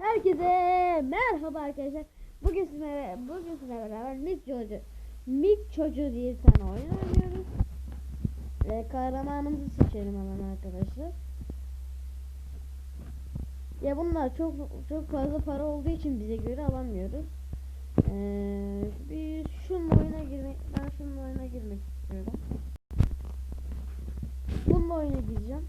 Herkese merhaba arkadaşlar. Bugün sizlerle bugün sizlerle beraber Mik Çocuğu Mik Çocuğu diye bir tane oyun oynuyoruz. Ve kahramanımızı seçelim hemen arkadaşlar. Ya bunlar çok çok fazla para olduğu için bize göre alamıyoruz. Ee, bir şunun oyuna girmek ben şunun oyuna girmek istiyorum. Bununla oyuna gireceğim.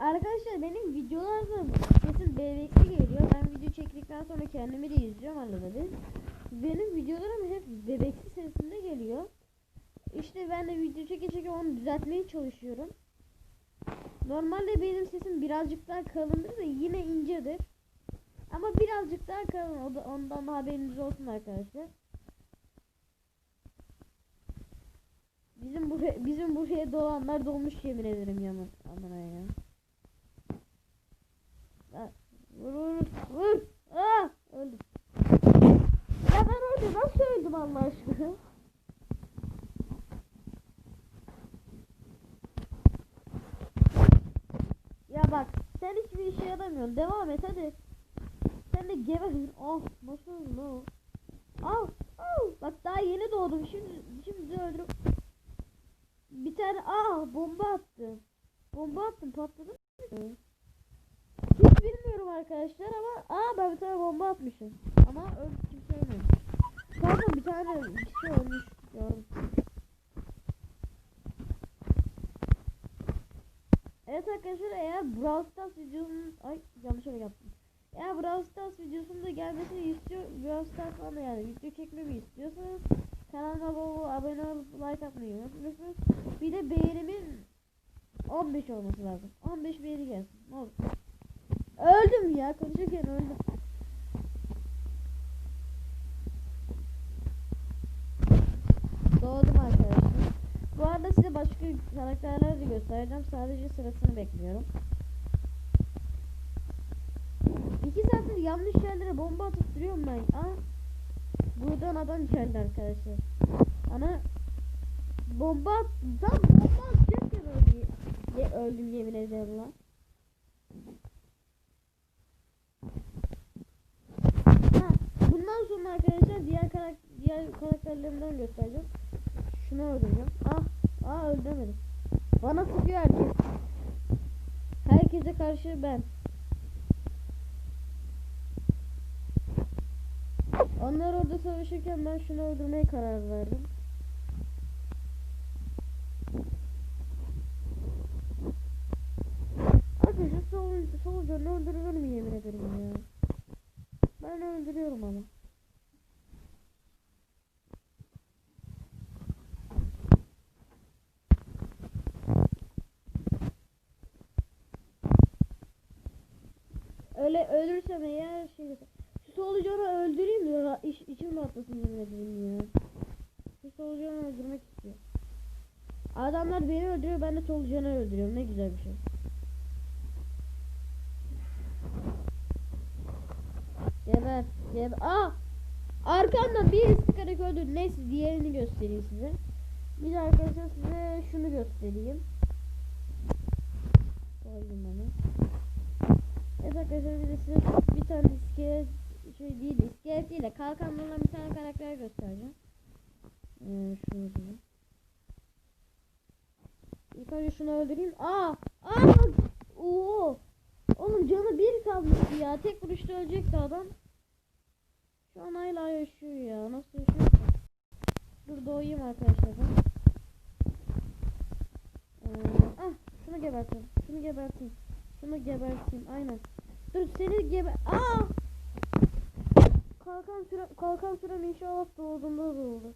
Arkadaşlar benim videolarda sesim bebekli geliyor. Ben video çektikten sonra kendimi de izliyorum bir. Benim videolarım hep bebekli sesinde geliyor. İşte ben de video çeke çeke onu düzeltmeye çalışıyorum. Normalde benim sesim birazcık daha kalındır da yine incedir. Ama birazcık daha kalın. Ondan da haberiniz olsun arkadaşlar. Bizim buraya bizim buraya dolanlar dolmuş yemin ederim yaman. Aman ya. Ha, Vur vur vur. Aa, öldüm. Ya ben orada nasıl öldüm Allah aşkına? Ya bak sen hiçbir işe yaramıyorsun. Devam et hadi. Sen de geber. Oh nasıl öldün o? Al. al. Bak daha yeni doğdum. Şimdi şimdi öldürüm. Bir tane aa bomba attı. Bomba attım patladı mı? Arkadaşlar ama aa ben bir tane bomba atmışım. Ama öldü kimse ölmemiş. Pardon bir tane kişi ölmüş. Gördüm. Evet arkadaşlar eğer Brawl Stars videosunun ay yanlış öyle yaptım. Eğer Brawl Stars videosunun da gelmesini istiyor Brawl Stars falan da yani video çekmemi istiyorsanız kanalıma abone olup like atmayı unutmuyorsunuz. Bir de beğenimin 15 olması lazım. 15 beğeni gelsin. Ne olur. Öldüm ya konuşurken öldüm. Doğdum arkadaşlar. Bu arada size başka karakterler de göstereceğim. Sadece sırasını bekliyorum. İki saattir yanlış yerlere bomba atıp duruyorum ben. Aa, buradan adam geldi arkadaşlar. Ana bomba tam bomba öldüm. Ye, öldüm yemin ederim lan. Ha, bundan sonra arkadaşlar diğer karakter diğer karakterlerimden göstereceğim. Şunu öldüreceğim. Ah, ah öldüremedim. Bana sıkıyor herkes. Herkese karşı ben. Onlar orada savaşırken ben şunu öldürmeye karar verdim. Arkadaşlar sol, solucanı öldürürüm yemin ederim ya. Ben öldürüyorum ama. Öyle ölürsem eğer şey şu solucanı öldüreyim de iş, içim rahatlasın yemin ya. Şu solucanı öldürmek istiyor. Adamlar beni öldürüyor ben de solucanı öldürüyorum ne güzel bir şey. Geber. Aa! Arkamdan bir sıkarak öldürdü. Neyse diğerini göstereyim size. Bir de arkadaşlar size şunu göstereyim. Koydum onu. Evet arkadaşlar bir de size bir tane iskelet şey değil iskelet değil de kalkanlı olan bir tane karakter göstereceğim. Ee, şunu öldüreyim. İlk önce şunu öldüreyim. Aa! Aa! Oo! Oğlum canı bir kalmıştı ya. Tek vuruşta ölecekti adam. Şu an hala yaşıyor ya. Nasıl yaşıyor? Dur doğayım arkadaşlar. Ee, ah şunu geberteyim. Şunu geberteyim. Şunu geberteyim. Aynen. Dur seni geber... Aa! Kalkan süre kalkan sürem inşallah doğduğunda doğdu.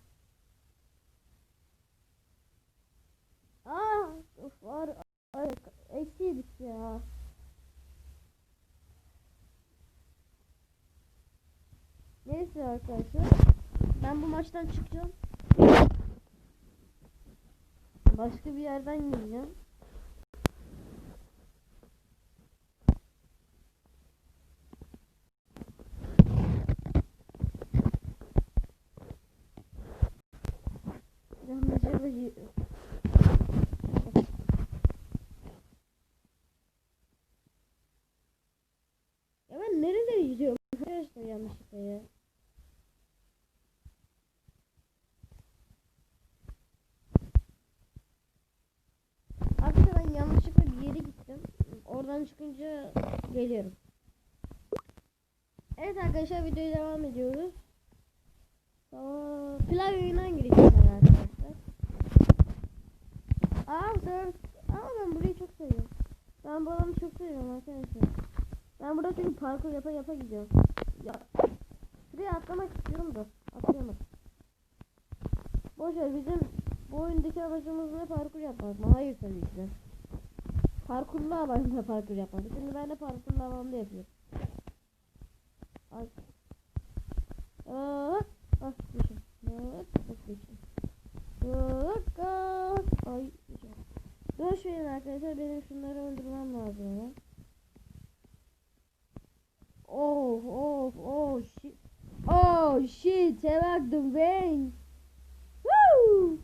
Aa! Of var. Eksiydik ya. Neyse arkadaşlar. Ben bu maçtan çıkacağım. Başka bir yerden gireceğim. Alan çıkınca geliyorum. Evet arkadaşlar videoya devam ediyoruz. Aa, Klavyeden gireceğim ben arkadaşlar. Aa sefer... Aa ben burayı çok seviyorum. Ben bu alanı çok seviyorum arkadaşlar. Ben burada çünkü parkur yapa yapa gidiyorum. Ya. Şuraya atlamak istiyorum da. Atlayamadım. Boşver bizim bu oyundaki amacımız ne parkur yapmak mı? Hayır tabii ki de. Parkurlu alanda parkur yapmak. Şimdi ben de parkurlu alanda yapıyorum. Ay. Ah düşün. Bak, bak düşün. Bak, ah. Ay düşün. Boş verin arkadaşlar benim şunları öldürmem lazım ama. Oh oh oh shit. Oh shit, like the rain. Woo!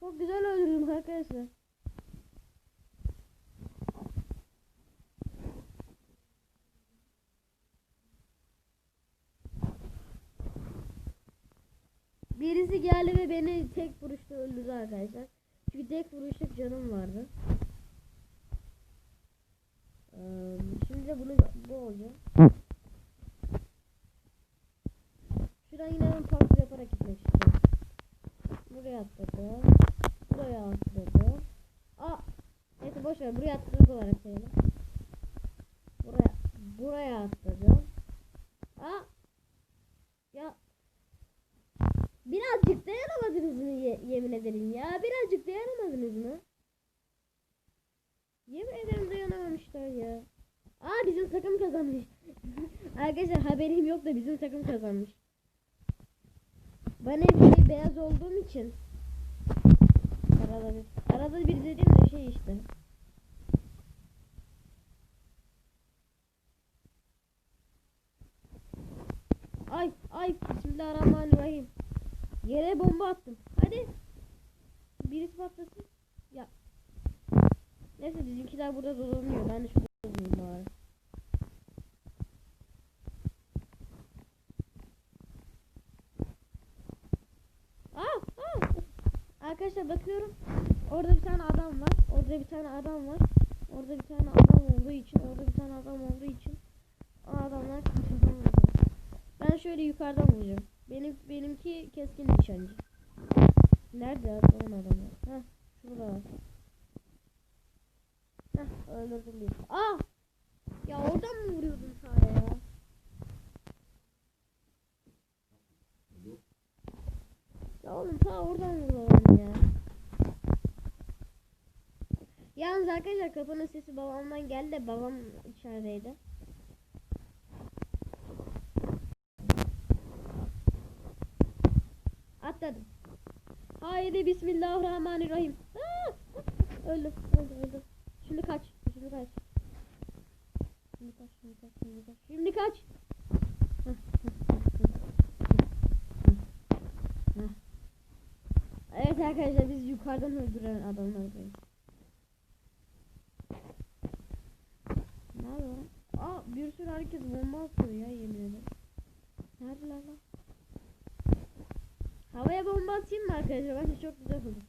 Çok güzel öldürdüm arkadaşlar. Birisi geldi ve beni tek vuruşta öldürdü arkadaşlar. Çünkü tek vuruşluk canım vardı. Ee, şimdi de bunu bu olacak. Şuradan yine ben parkur yaparak gitmek. Buraya atladım. Buraya atladım. Aa! Neyse boş ver. Buraya atladık olarak sayalım. Buraya buraya atladım. Aa! Ya Birazcık dayanamadınız mı ye- yemin ederim ya? Birazcık dayanamadınız mı? Yemin ederim dayanamamışlar ya. Aa bizim takım kazanmış. Arkadaşlar haberim yok da bizim takım kazanmış. Ben hep şey beyaz olduğum için arada bir, arada bir dediğim de şey işte. Ay ay bismillahirrahmanirrahim. Yere bomba attım. Hadi. Birisi patlasın. Ya. Neyse bizimkiler burada dolanıyor. Ben şurada dolanayım bari. Aa, aa. Arkadaşlar bakıyorum. Orada bir tane adam var. Orada bir tane adam var. Orada bir tane adam olduğu için, orada bir tane adam olduğu için o adamlar. Ben şöyle yukarıdan vuracağım. Benim benimki keskin nişancı. Nerede adamın adamı? Heh, şurada var. Heh, öldürdüm bir. Aa! Ya oradan mı vuruyordun sahaya ya? Oğlum ta oradan vuruyordum ya. Yalnız arkadaşlar kapının sesi babamdan geldi de babam içerideydi. Atladım. Haydi bismillahirrahmanirrahim. Aa! Öldüm, öldüm, öldüm. Şimdi kaç, şimdi kaç. Şimdi kaç, şimdi kaç, şimdi kaç. Şimdi kaç. Hah, hah, hah, hah, hah, hah. Evet arkadaşlar biz yukarıdan öldüren adamlardayız. Nerede lan? Aa bir sürü herkes bomba atıyor ya yemin ederim. Neredeler lan? Havaya bomba atayım mı arkadaşlar? Bence çok güzel olur.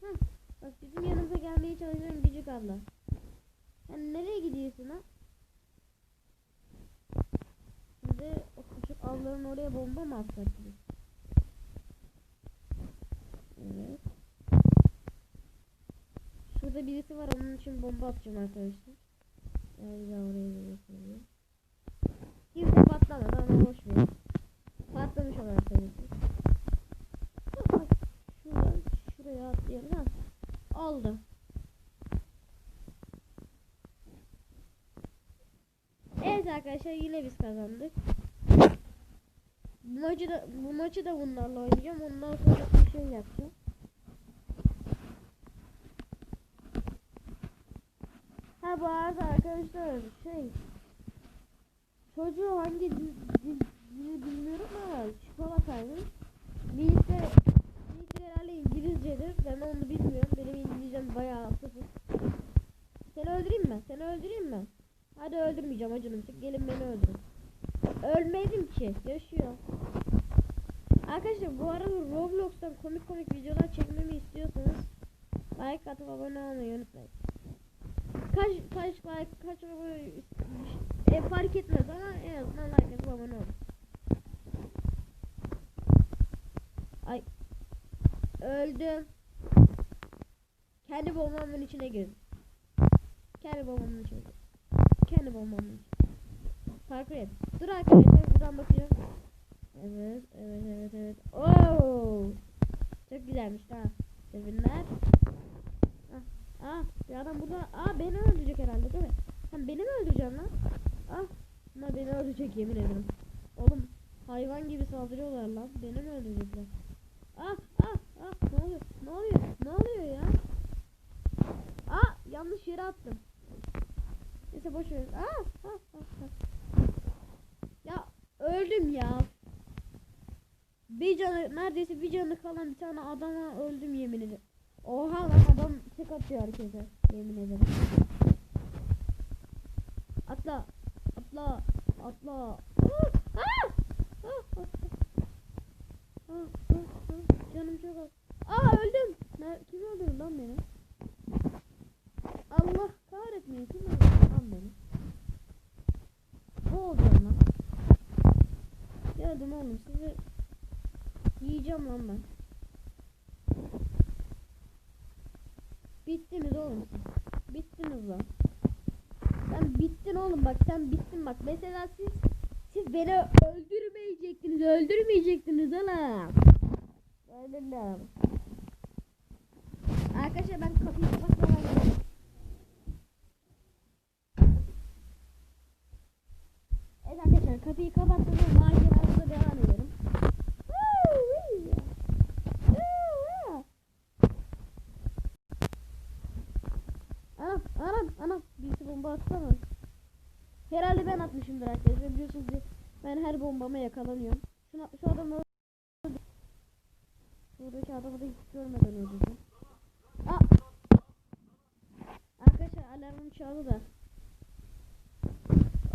Hah, bak bizim yanımıza gelmeye çalışan Gıcık abla. Sen nereye gidiyorsun ha? Şimdi o küçük ablanın oraya bomba mı atsak biz? Şurada birisi var onun için bomba atacağım arkadaşlar. Yani ben oraya da göstereyim. Kimse patlamadı ama boş ver. Patlamış olarak. Ay, Şuradan şuraya atlayalım ha. Oldu. Evet arkadaşlar yine biz kazandık. Bu maçı da bu maçı da bunlarla oynayacağım. Ondan sonra bir şey yapacağım. Ha bu arada arkadaşlar şey çocuğu hangi dil, dil, dili bilmiyorum ama çikolataymış. Birisi herhalde İngilizcedir. Ben onu bilmiyorum. Benim İngilizcem bayağı sıfır. Seni öldüreyim mi? Seni öldüreyim mi? Hadi öldürmeyeceğim acınım. Gelin beni öldürün. Ölmedim ki. Yaşıyor. Arkadaşlar bu arada Roblox'tan komik komik videolar çekmemi istiyorsanız Like atıp abone olmayı unutmayın. Kaç kaç like kaç abone e, fark etmez ama en azından like atıp abone olun. Ay öldüm. Kendi bombamın içine girdim. Kendi bombamın içine girdim. Kendi bombamın içine. Parkur et. Dur arkadaşlar buradan bakacağım. Evet, evet, evet, evet. Oo! Çok güzelmiş ha. Sevinler. Ah, ah, bir adam burada. Aa beni öldürecek herhalde değil mi? Sen beni mi öldüreceksin lan? Ah, ama beni öldürecek yemin ederim. Oğlum hayvan gibi saldırıyorlar lan. Beni mi öldürecekler? Ah, ah, ah, ne oluyor? Ne oluyor? Ne oluyor ya? Ah, yanlış yere attım. Neyse boş ver. Ah, ah, ah, ah. Ya öldüm ya. Bir canı neredeyse bir canı kalan bir tane adama öldüm yemin ederim. Oha lan adam tek atıyor herkese. Yemin ederim. Atla. Atla. Atla. Canım çok az. Aa öldüm. Ne, kim öldürdü lan beni? Allah kahretmeyin. Kim öldürdü lan beni? Ne olacağım lan? Geldim oğlum sizi yiyeceğim lan ben. Bittiniz oğlum siz. Bittiniz lan. Sen bittin oğlum bak sen bittin bak. Mesela siz siz beni öldürmeyecektiniz. Öldürmeyecektiniz oğlum. Öldürdüm. Arkadaşlar ben kapıyı kapatmadan. Evet arkadaşlar kapıyı kapattım ve maceramıza devam edelim. Anam anam anam birisi bomba atsana. Atmışımdır arkadaşlar biliyorsunuz ki ben her bombama yakalanıyorum. Şuna, şu adamı öldürdüm. Şuradaki adamı da hiç görmeden öldürdüm. Aa! Arkadaşlar alarmım çaldı da.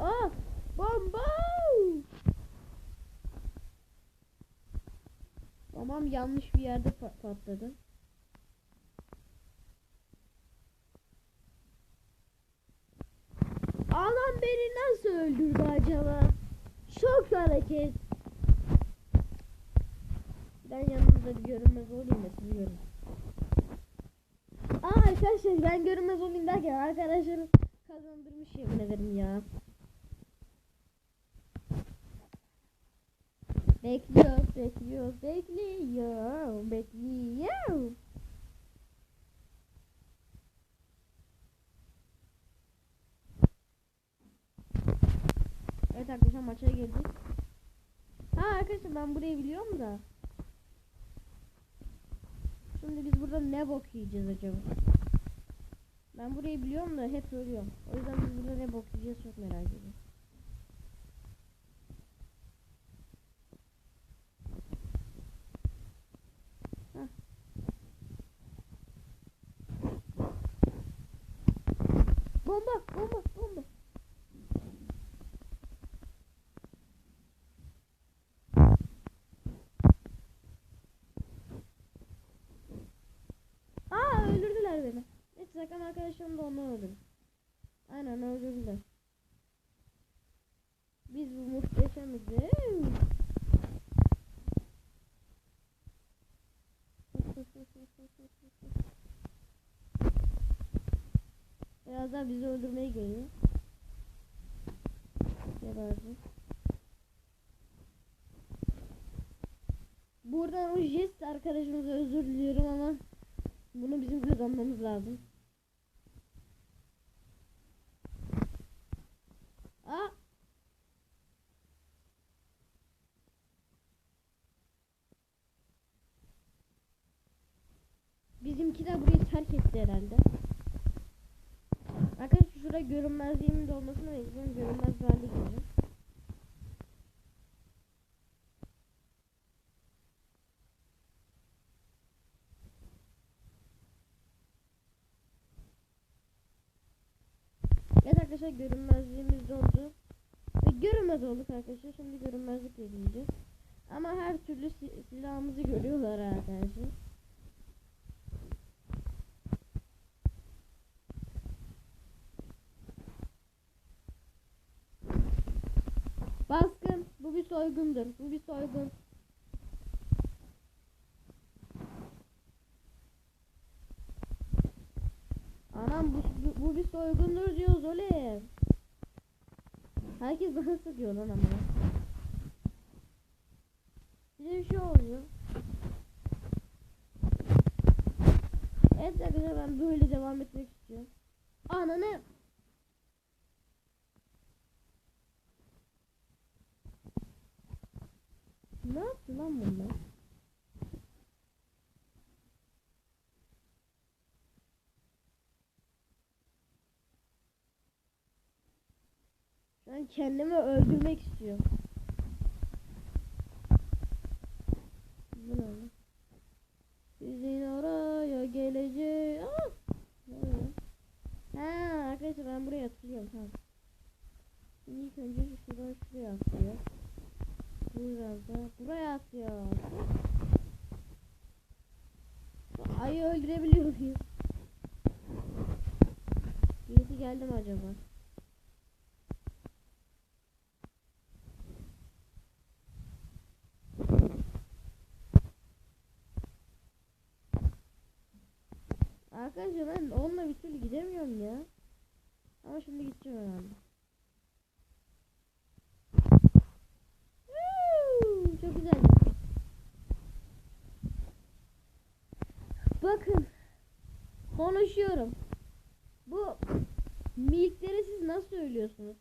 Aa! Bomba! Tamam yanlış bir yerde pa- patladı. Adam beni nasıl öldürdü acaba? Şok hareket. Ben yanınızda bir görünmez olayım da sizi görün. Aa arkadaşlar ben görünmez olayım derken arkadaşlarım kazandırmış yemin ederim ya. Bekliyoruz, bekliyoruz, bekliyor, bekliyor. Evet arkadaşlar maça girdik. Ha arkadaşlar ben burayı biliyorum da. Şimdi biz burada ne bok yiyeceğiz acaba? Ben burayı biliyorum da hep ölüyorum. O yüzden biz burada ne bok yiyeceğiz çok merak ediyorum. Hah. Bomba, bomba, bomba. Aa öldürdüler beni. Neyse sakın arkadaşlarım da onu öldürdü. Aynen öldürdüler. Biz bu muhteşemiz. Birazdan bizi öldürmeye geliyor. Geberdi. Buradan o jest arkadaşımıza özür diliyorum ama bunu bizim kazanmamız lazım. Aa! Bizimki de burayı terk etti herhalde. Arkadaşlar şurada görünmezliğimin de olmasına bekliyorum. Görünmez hale geleceğim. Evet arkadaşlar görünmezliğimiz doldu. Ve görünmez olduk arkadaşlar. Şimdi görünmezlik edeceğiz. Ama her türlü si- silahımızı görüyorlar arkadaşlar. Soygundur. Bu bir soygun. Anam bu, bu, bir soygundur diyoruz oğlum. Herkes bana sıkıyor lan ama. Bize bir şey oluyor. Evet arkadaşlar ben böyle devam etmek istiyorum. Ananı. Ne yaptı lan bunlar? Ben kendimi öldürmek istiyorum. Bu ne? Sizin oraya geleceği. Aa! Ne oluyor? Ha arkadaşlar ben buraya atlıyorum tamam. İlk önce şuradan şuraya atlıyor. Biraz da buraya atıyor. Ayı öldürebiliyor muyum? Birisi geldi mi acaba? Arkadaşlar ben onunla bir türlü gidemiyorum ya. Ama şimdi gideceğim herhalde. Woo! Çok güzel. Bakın. Konuşuyorum. Bu milkleri siz nasıl söylüyorsunuz?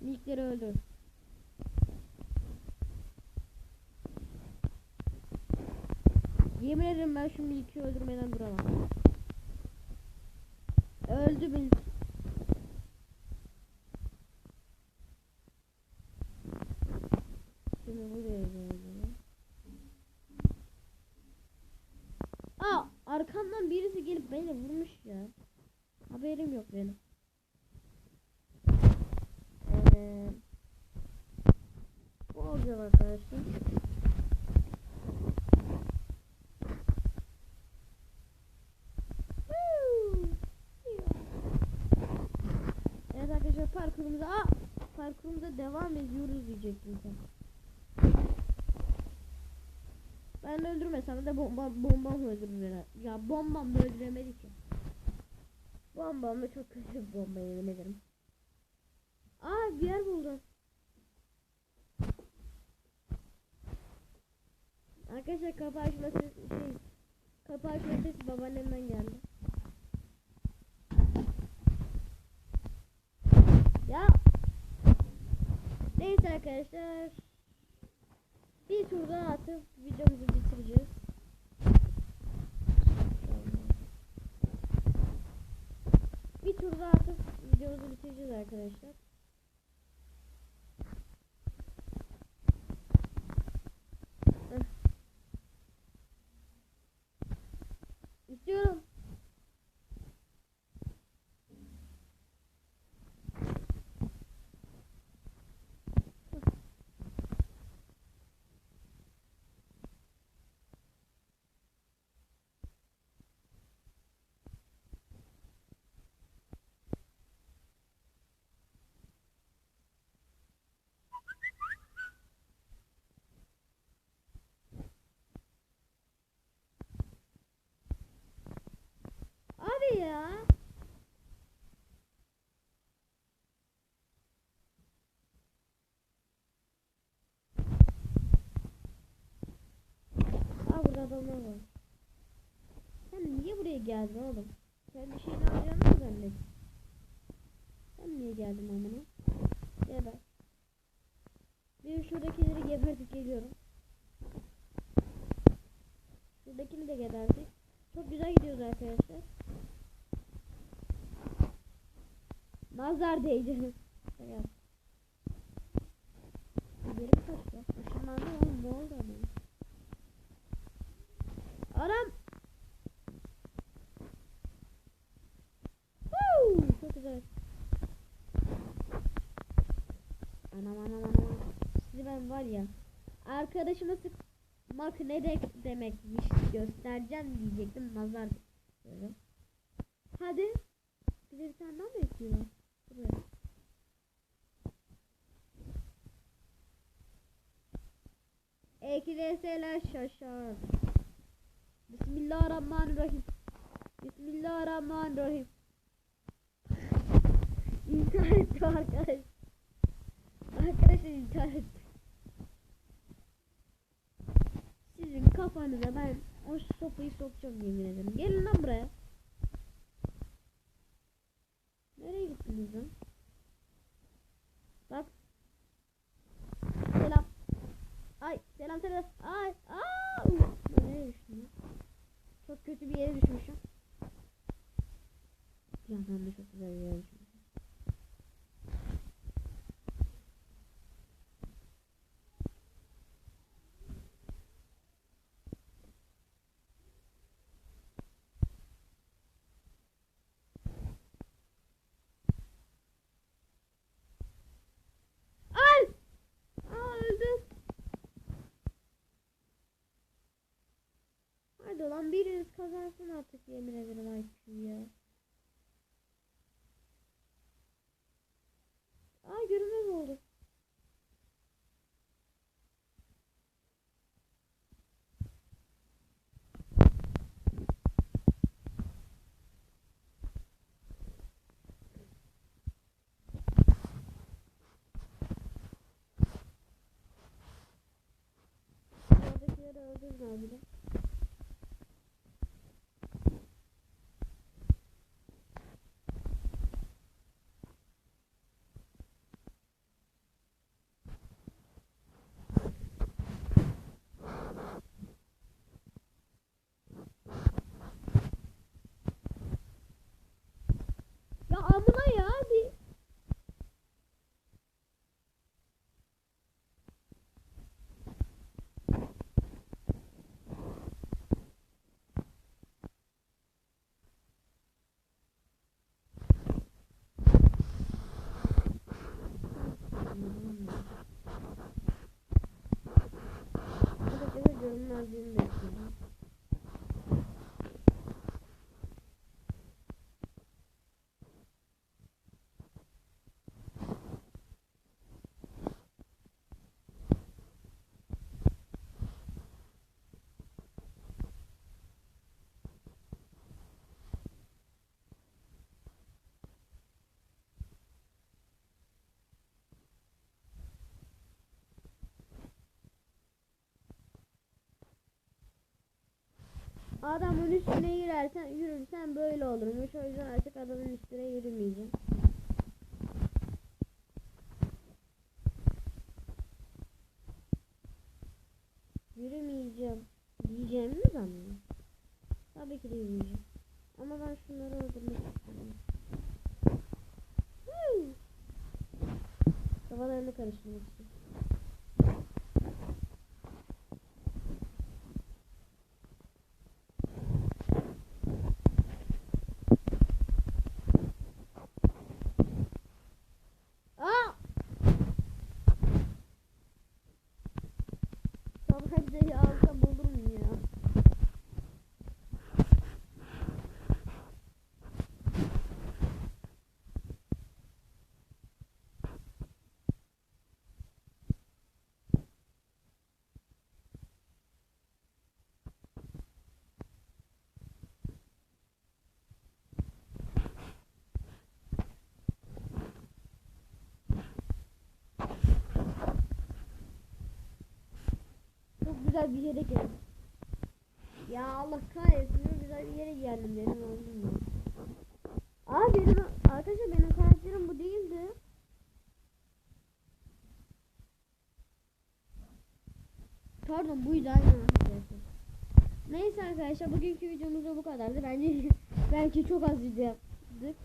Milkleri öldür. Yemin ederim ben şu Milk'i öldürmeden duramam. Öldü Milk. Şimdi buraya geldim. Aa arkamdan birisi gelip beni vurmuş ya. Haberim yok benim. Ee, bu olacak arkadaşlar. Evet arkadaşlar parkurumuza aa, parkurumuza devam ediyoruz diyecektim sen. Ben öldürmesem de bomba bombam öldürür. Ya bombam da öldüremedi ki. Bombam da çok kötü bir bomba yemin ederim. Aa bir yer buldum. Arkadaşlar kapı açma sesi şey kapı açma sesi babaannemden geldi. Ya. Neyse arkadaşlar. Bir tur daha atıp videomuzu bitireceğiz. Bir tur daha atıp videomuzu bitireceğiz arkadaşlar. İstiyorum. Ya. Aa burada adamlar var. Sen niye buraya geldin oğlum? Sen bir şeyini alacağını mı zannettin? Sen niye geldin amına? Geber. Bir şuradakileri gebertip geliyorum. Şuradakini de geberdik. Çok güzel gidiyoruz arkadaşlar. Nazar değdi. Geri mi kaçtı? Işınlandı oğlum ne oldu adamın? Aram. Huu, çok güzel. Anam anam anam. Sizi ben var ya. Arkadaşıma sıkmak ne de demekmiş göstereceğim diyecektim. Nazar. Hadi. Bir tane daha mı ekliyor? E buraya. EKDS'ler. Bismillahirrahmanirrahim. Bismillahirrahmanirrahim. İntihar etti arkadaş. Arkadaşlar intihar etti. Sizin kafanıza ben o sopayı sokacağım yemin ederim. Gelin lan buraya. Lan? Bak. Selam. Ay selam selam. Ay. Aa! Nereye düştüm? Çok kötü bir yere düşmüşüm. Bir yandan da çok güzel bir yere düşmüşüm. Ay! Aa öldüm. Hadi lan biriniz kazansın artık yemin ederim IQ ya. Aa görünmez oldu. Oradakileri öldürme bile. Ya amına ya bir Buradaki görünmezliğini bekliyorum. Adamın üstüne yürürsen, yürürsen böyle olurmuş. O yüzden artık adamın üstüne yürümeyeceğim. Yürümeyeceğim. Diyeceğimi mi zannediyorsun? Tabii ki de yürümeyeceğim. Ama ben şunları öldürmek istiyorum. Kafalarını karıştırmak istiyorum. Aa! Tabancayı alsam olur mu ya? Çok güzel bir yere geldim. Ya Allah kahretsin çok güzel bir yere geldim benim oğlum ya. Aa benim arkadaşlar benim karakterim bu değildi. Pardon buydu aynen arkadaşlar. Neyse arkadaşlar bugünkü videomuz da bu kadardı. Bence belki çok az video yaptık.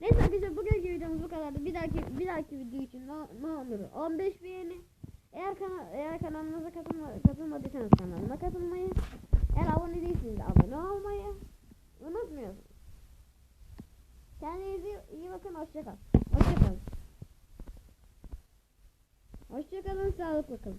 Neyse arkadaşlar bugünkü videomuz bu kadardı. Bir dahaki bir dahaki video için ne, ne olur 15 beğeni. Eğer kana eğer kanalımıza katılma, katılmadıysanız kanalıma katılmayı, eğer abone değilseniz de abone olmayı unutmuyorsunuz. Kendinize iyi bakın. Hoşça kalın. Hoşça kalın. Hoşça kalın. Sağlıkla kalın.